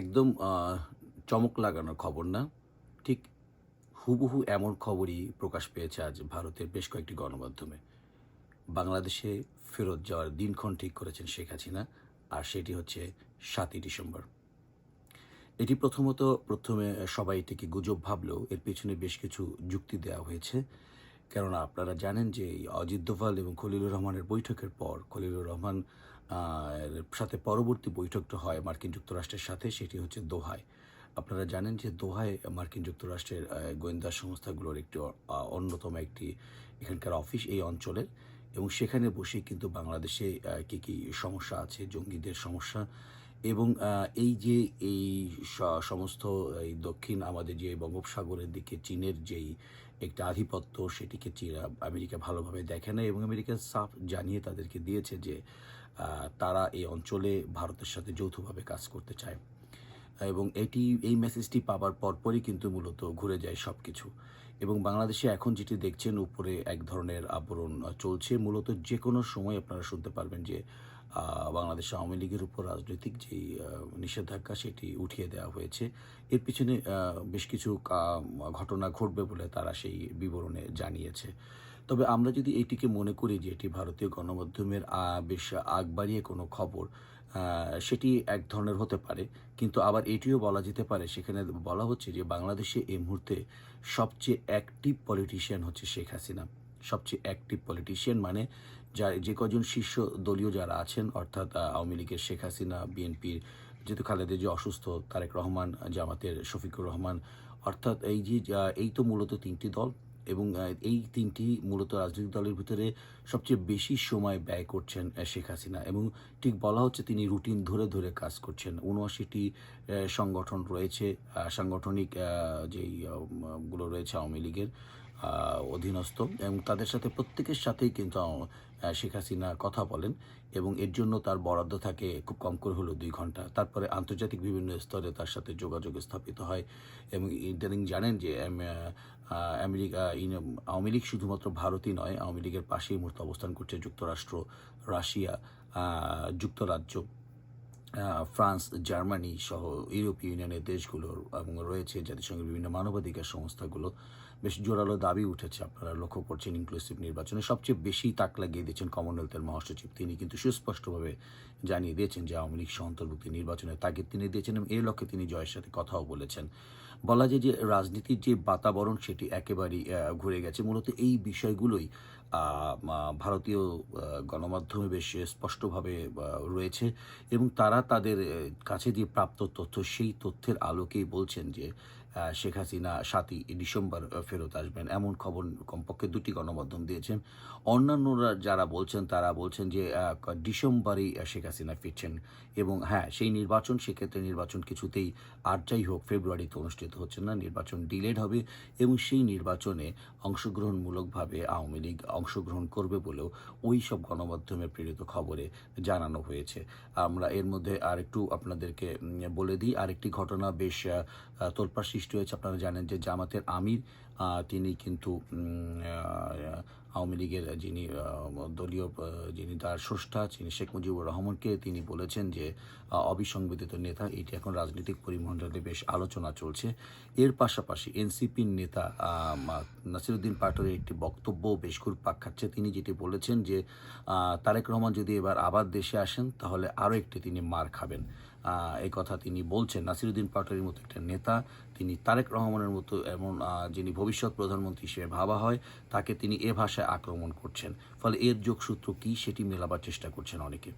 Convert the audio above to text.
একদম চমক লাগানো খবর না। ঠিক হুবহু এমন খবরই প্রকাশ পেয়েছে আজ ভারতের বেশ কয়েকটি গণমাধ্যমে। বাংলাদেশে ফেরত যাওয়ার দিনক্ষণ ঠিক করেছেন শেখ হাসিনা, আর সেটি হচ্ছে সাতই ডিসেম্বর। এটি প্রথমত প্রথমে সবাই এটিকে গুজব ভাবলেও এর পেছনে বেশ কিছু যুক্তি দেওয়া হয়েছে। কেননা আপনারা জানেন যে এই অজিত দোভাল এবং খলিলুর রহমানের বৈঠকের পর খলিলুর রহমান সাথে পরবর্তী বৈঠকটা হয় মার্কিন যুক্তরাষ্ট্রের সাথে, সেটি হচ্ছে দোহায়। আপনারা জানেন যে দোহায় মার্কিন যুক্তরাষ্ট্রের গোয়েন্দা সংস্থাগুলোর একটি অন্যতম একটি এখানকার অফিস এই অঞ্চলের এবং সেখানে বসে কিন্তু বাংলাদেশে কী কী সমস্যা আছে, জঙ্গিদের সমস্যা এবং এই যে এই সমস্ত, এই দক্ষিণ আমাদের যে বঙ্গোপসাগরের দিকে চীনের যেই একটা আধিপত্য সেটিকে আমেরিকা ভালোভাবে দেখে না এবং আমেরিকা সাফ জানিয়ে তাদেরকে দিয়েছে যে তারা এই অঞ্চলে ভারতের সাথে যৌথভাবে কাজ করতে চায়। এবং এটি, এই মেসেজটি পাবার পরপরই কিন্তু মূলত ঘুরে যায় সব কিছু এবং বাংলাদেশে এখন যেটি দেখছেন, উপরে এক ধরনের আবরণ চলছে। মূলত যে কোনো সময় আপনারা শুনতে পারবেন যে বাংলাদেশ আওয়ামী লীগের উপর রাজনৈতিক যেই নিষেধাজ্ঞা, সেটি উঠিয়ে দেওয়া হয়েছে। এর পিছনে বেশ কিছু ঘটনা ঘটবে বলে তারা সেই বিবরণে জানিয়েছে। তবে আমরা যদি এটিকে মনে করি যে এটি ভারতীয় গণমাধ্যমের বেশ আগ বাড়িয়ে কোনো খবর সেটি এক ধরনের হতে পারে। কিন্তু আবার এটিও বলা যেতে পারে, সেখানে বলা হচ্ছে যে বাংলাদেশে এই মুহূর্তে সবচেয়ে অ্যাক্টিভ পলিটিশিয়ান হচ্ছে শেখ হাসিনা। সবচেয়ে অ্যাক্টিভ পলিটিশিয়ান মানে যা যে কজন শীর্ষ দলীয় যারা আছেন, অর্থাৎ আওয়ামী লীগের শেখ হাসিনা, বিএনপির যেহেতু খালেদা যে অসুস্থ, তারেক রহমান, জামাতের শফিকুর রহমান, অর্থাৎ এই যে এই তো মূলত তিনটি দল। এবং এই তিনটি মূলত রাজনৈতিক দলের ভিতরে সবচেয়ে বেশি সময় ব্যয় করছেন শেখ হাসিনা এবং ঠিক বলা হচ্ছে তিনি রুটিন ধরে ধরে কাজ করছেন। উনআশিটি সংগঠন রয়েছে সাংগঠনিক আহ, যেই গুলো রয়েছে আওয়ামী লীগের। অধীনস্থ এবং তাদের সাথে প্রত্যেকের সাথেই কিন্তু শেখ হাসিনা কথা বলেন এবং এর জন্য তার বরাদ্দ থাকে খুব কম করে হলো দুই ঘণ্টা। তারপরে আন্তর্জাতিক বিভিন্ন স্তরে তার সাথে যোগাযোগ স্থাপিত হয় এবং ইদানিং জানেন যে আমেরিকা আওয়ামী লীগ শুধুমাত্র ভারতই নয়, আওয়ামী লীগের পাশেই মুহূর্তে অবস্থান করছে যুক্তরাষ্ট্র, রাশিয়া যুক্তরাজ্য। ফ্রান্স, জার্মানি সহ ইউরোপীয় ইউনিয়নের দেশগুলোর এবং রয়েছে জাতিসংঘের বিভিন্ন মানবাধিকার সংস্থাগুলো। বেশ জোরালো দাবি উঠেছে, আপনারা লক্ষ্য করছেন ইনক্লুসিভ নির্বাচনে। সবচেয়ে বেশি তাক লাগিয়ে দিয়েছেন কমনওয়েলথের মহাসচিব। তিনি কিন্তু সুস্পষ্টভাবে জানিয়ে দিয়েছেন যে আওয়ামী লীগ সহ অন্তর্ভুক্তি নির্বাচনের তাগিদ তিনি দিয়েছেন এবং এই লক্ষ্যে তিনি জয়ের সাথে কথাও বলেছেন। বলা যায় যে রাজনীতির যে বাতাবরণ সেটি একেবারেই ঘুরে গেছে। মূলত এই বিষয়গুলোই ভারতীয় গণমাধ্যমে বেশ স্পষ্টভাবে রয়েছে এবং তারা তাদের কাছে যে প্রাপ্ত তথ্য সেই তথ্যের আলোকেই বলছেন যে শেখ হাসিনা সাতই ডিসেম্বর ফেরত আসবেন। এমন খবর কমপক্ষে দুটি গণমাধ্যম দিয়েছেন। অন্যান্যরা যারা বলছেন, তারা বলছেন যে ডিসেম্বরেই শেখ হাসিনা ফিরছেন এবং হ্যাঁ সেই নির্বাচন, সেক্ষেত্রে নির্বাচন কিছুতেই আর যাই হোক, ফেব্রুয়ারিতে অনুষ্ঠিত হচ্ছে না, নির্বাচন ডিলেড হবে এবং সেই নির্বাচনে অংশগ্রহণমূলকভাবে আওয়ামী লীগ অংশগ্রহণ করবে বলেও ওই সব গণমাধ্যমে প্রেরিত খবরে জানানো হয়েছে। আমরা এর মধ্যে আরেকটু আপনাদেরকে বলে দিই, আরেকটি ঘটনা বেশ তোলপাড় সৃষ্টি হয়েছে। আপনারা জানেন যে জামাতের আমির তিনি কিন্তু আওয়ামী লীগের যিনি দলীয় যিনি তার স্রষ্টা, যিনি শেখ মুজিবুর রহমানকে তিনি বলেছেন যে অবিসংবিধিত নেতা এটি এখন রাজনৈতিক পরিমণ্ডলে বেশ আলোচনা চলছে। এর পাশাপাশি এনসিপির নেতা নাসিরুদ্দিন পাটোয়ারির একটি বক্তব্য বেশ ঘুর পাক খাচ্ছে। তিনি যেটি বলেছেন যে তারেক রহমান যদি এবার আবার দেশে আসেন, তাহলে আরও একটি তিনি মার খাবেন। এই কথা তিনি বলছেন। নাসিরুদ্দিন পাটোয়ারির মতো একটা নেতা, তিনি তারেক রহমানের মতো এমন যিনি ভবিষ্যৎ প্রধানমন্ত্রী হিসেবে ভাবা হয়, তাকে তিনি এ ভাষায় আক্রমণ করছেন। ফলে এর যোগসূত্র কী সেটি মেলাবার চেষ্টা করছেন অনেকে।